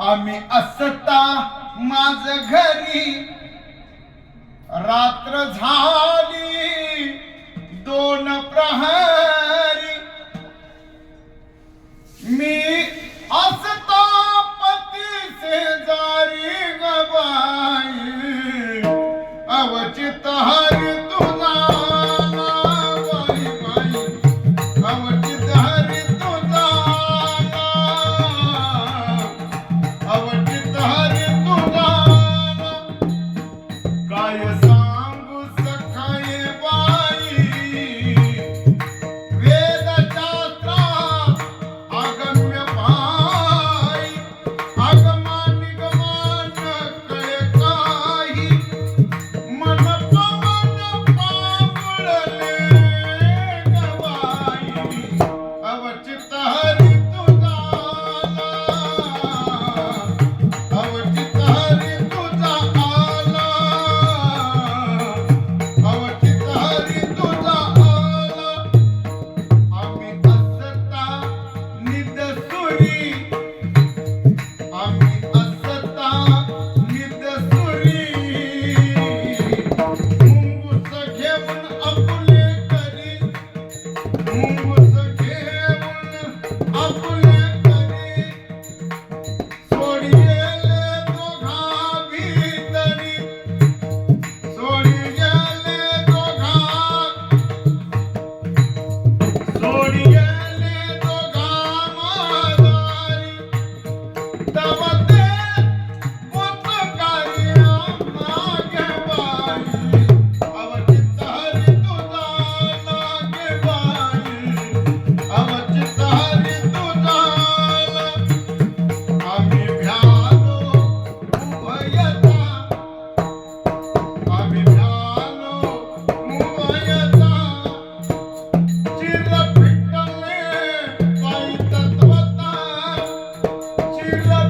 आम्ही असता माझ घरी. रात्र झाली दोन प्रहर ります。Hallelujah.